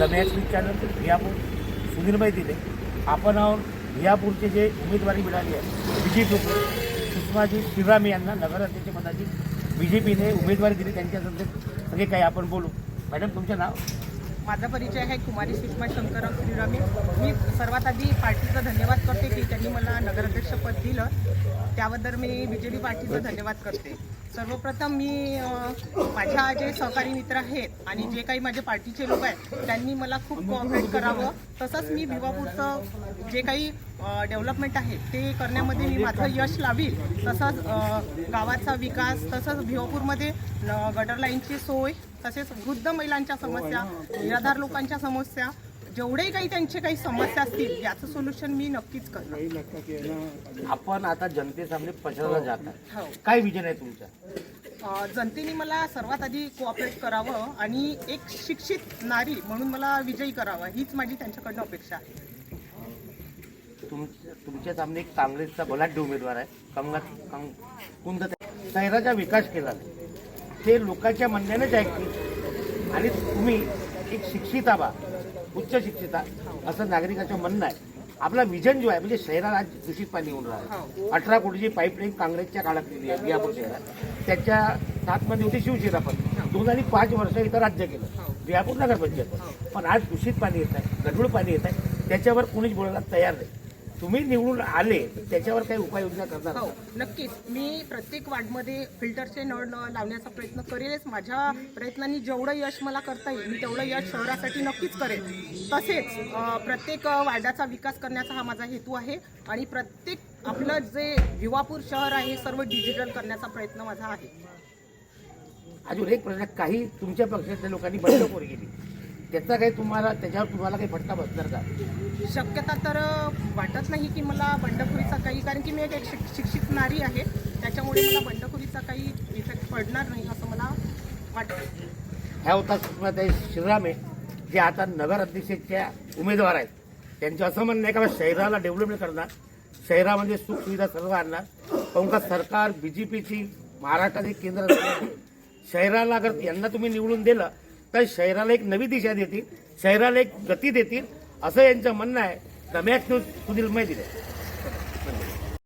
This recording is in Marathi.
रमेश चॅनल रियापूर सुधीरबाई दिले. आपण आहोत जे उमेदवारी मिळाली आहे बी जे पी सुषमाजी श्रीराम यांना नगराध्यक्ष पदाची बी जे पीने उमेदवारी दिली. त्यांच्याबद्दल सगळे काही आपण बोलू. मॅडम तुमचं नाव? माझा परिचय आहे कुमारी सुषमा शंकरराव श्रीरामी. मी सर्वात आधी पार्टीचा धन्यवाद करते की त्यांनी मला नगराध्यक्षपद दिलं. त्याबद्दल मी बी जे डी पार्टीचा धन्यवाद करते. सर्वप्रथम मी माझ्या जे सहकारी मित्र आहेत आणि जे काही माझे पार्टीचे लोक आहेत त्यांनी मला खूप कोऑपरेट करावं. तसंच मी भिवापूरचं जे काही डेव्हलपमेंट आहे ते करण्यामध्ये मी माझं यश लावील. तसंच गावाचा विकास तसंच भिवापूरमध्ये न- गटर लाईनची सोय तसेच वृद्ध महिलांच्या समस्या निराधार लोकांच्या समस्या जेवढे काही त्यांचे काही समस्या असतील याचं सोल्युशन मी नक्कीच करणार. आपण आता जनतेसामने प्रचाराला जात आहे हो. काय विजन आहे तुमचं? जनतेने मला सर्वात आधी कोऑपरेट करावं आणि एक शिक्षित नारी म्हणून मला विजयी करावा हीच माझी त्यांच्याकडनं अपेक्षा आहे. तुमच्या तुमच्या सामने एक काँग्रेसचा बलाढ्य उमेदवार आहे. कंगा कंग कुंद शहराचा विकास केला नाही. ते लोकांच्या म्हणण्यानेच ऐकतील आणि तुम्ही एक शिक्षित आबा उच्च शिक्षिता असं नागरिकाचं म्हणणं आहे. आपला विजन जो आहे म्हणजे शहराला आज दूषित पाणी येऊन राहिलं. अठरा कोटीची पाईपलाईन काँग्रेसच्या काळात केली आहे बियापूर शहरात. त्याच्या सातमध्ये होती शिवसेना पण. दोन आणि पाच वर्ष इथं राज्य केलं. बियापूर नगरपंचायत. पण. पण आज दूषित पाणी येत आहे गढूळ पाणी येत आहे त्याच्यावर कोणीच बोलायला तयार नाही. तुम्ही निवडून आले त्याच्यावर काही उपाययोजना करणार हो? नक्कीच. मी प्रत्येक वार्डमध्ये फिल्टरचे नळ लावण्याचा प्रयत्न करेलच. माझ्या प्रयत्नांनी जेवढं यश मला करता येईल मी तेवढं यश शहरासाठी नक्कीच करेन. तसेच प्रत्येक वार्डाचा विकास करण्याचा हा माझा हेतू आहे आणि प्रत्येक आपलं जे भिवापूर शहर आहे सर्व डिजिटल करण्याचा प्रयत्न माझा आहे. अजून एक प्रश्न काही तुमच्या पक्षातल्या लोकांनी बंडखोरी केली. त्याचा काही तुम्हाला त्याच्यावर तुम्हाला काही फटका बसणार का? शक्यता तर वाटत नाही की मला बंडखोरीचा काही कारण की मी एक एक शिक- शिक्षित नारी आहे. त्याच्यामुळे मला बंडखोरीचा काही इफेक्ट पडणार नाही असं मला वाटतं. ह्या होता सुषमाताई श्रीरामे जे आता नगर अध्यक्षाच्या उमेदवार आहेत. त्यांचं असं म्हणणं आहे का बा शहराला डेव्हलपमेंट करणार शहरामध्ये सुखसुविधा सर्व आणणार. काहून का सरकार बी जे पीची महाराष्ट्राचे केंद्र सरकार आहे. शहराला अगर यांना तुम्ही निवडून दिलं तर शहराला एक नवी दिशा देतील शहराला एक गती देतील असं यांचं म्हणणं आहे. रम्याच न्यूज सुनील मैदिले